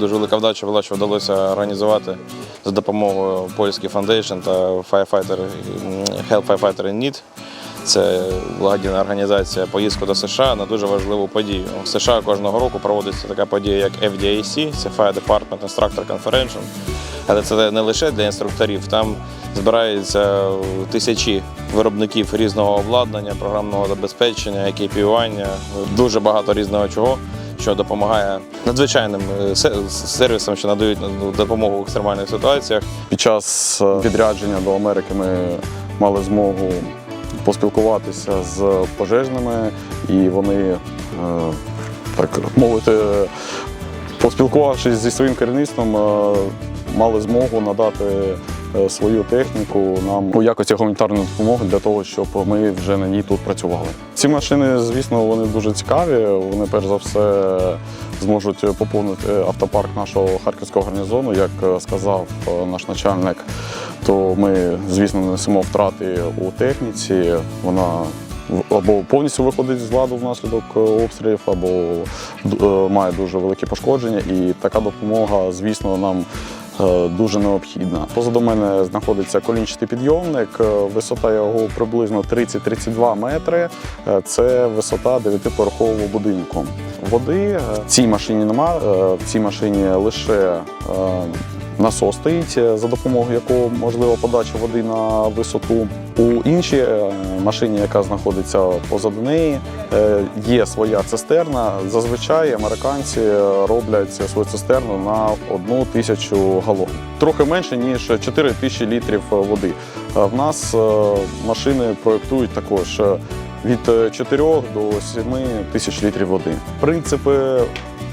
дуже велика вдача була, що вдалося організувати за допомогою польських фондейшн та Firefighter, Help Firefighter in Need. Це благодійна організація поїздку до США на дуже важливу подію. В США кожного року проводиться така подія, як FDIC, це Fire Department Instructor Conference. Але це не лише для інструкторів. Там збираються тисячі виробників різного обладнання, програмного забезпечення, екіпіювання, дуже багато різного чого, що допомагає надзвичайним е, сервісам, що надають ну, допомогу в екстремальних ситуаціях. Під час е, відрядження до Америки ми мали змогу поспілкуватися з пожежними, і вони, е, так мовити, поспілкувавшись зі своїм керівництвом, мали змогу надати свою техніку нам у якості гуманітарної допомоги для того, щоб ми вже на ній тут працювали. Ці машини, звісно, вони дуже цікаві. Вони перш за все зможуть поповнити автопарк нашого харківського гарнізону, як е, сказав е, наш начальник. То ми, звісно, несемо втрати у техніці. Вона або повністю виходить з ладу внаслідок е, обстрілів, або е, має дуже великі пошкодження. І така допомога, звісно, нам е, дуже необхідна. Позаду мене знаходиться колінчатий підйомник. е, Висота його приблизно 30-32 метри. Е, Це висота дев'ятиповерхового будинку. Води е, в цій машині нема. е, В цій машині лише е, насос стоїть, е, за допомогою якого можлива подача води на висоту. У іншій е, машині, яка знаходиться позаду неї, е, є своя цистерна. Зазвичай американці е, роблять свою цистерну на одну тисячу галон. Трохи менше ніж 4 тисячі літрів води. В нас машини проєктують також від 4 до 7 тисяч літрів води. Принципи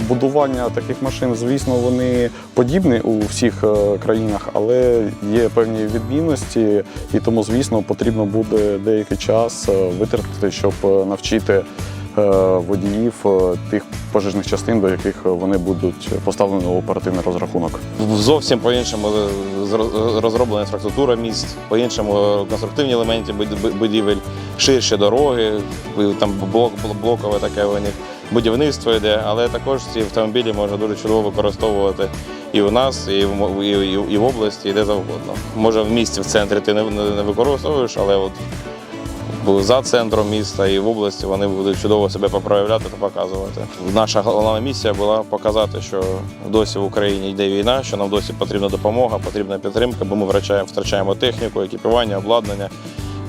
будування таких машин, звісно, вони подібні у всіх е, країнах, але є певні відмінності, і тому, звісно, потрібно буде деякий час е, витратити, щоб е, навчити водіїв тих пожежних частин, до яких вони будуть поставлені у оперативний розрахунок. Зовсім по-іншому зро- розроблена інфраструктура міст, по-іншому конструктивні елементи буд- будівель, ширші дороги, там блок, блокове таке у них будівництво йде, але також ці автомобілі можна дуже чудово використовувати і у нас, і в, і, і, і в області, і де завгодно. Може в місті, в центрі ти не, не, використовуєш, але от за центром міста і в області вони будуть чудово себе проявляти та показувати. Наша головна місія була показати, що досі в Україні йде війна, що нам досі потрібна допомога, потрібна підтримка, бо ми втрачаємо техніку, екіпування, обладнання.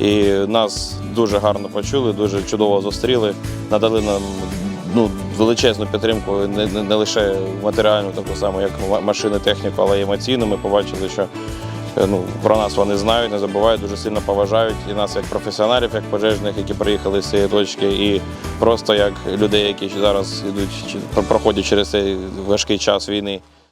І нас дуже гарно почули, дуже чудово зустріли, надали нам ну, величезну підтримку, не, не, не лише матеріальну, таку саму, як ма- машини, техніку, але й емоційну. Ми побачили, що е, ну, про нас вони знають, не забувають, дуже сильно поважають і нас як професіоналів, як пожежних, які приїхали з цієї точки, і просто як людей, які зараз йдуть, проходять через цей важкий час війни.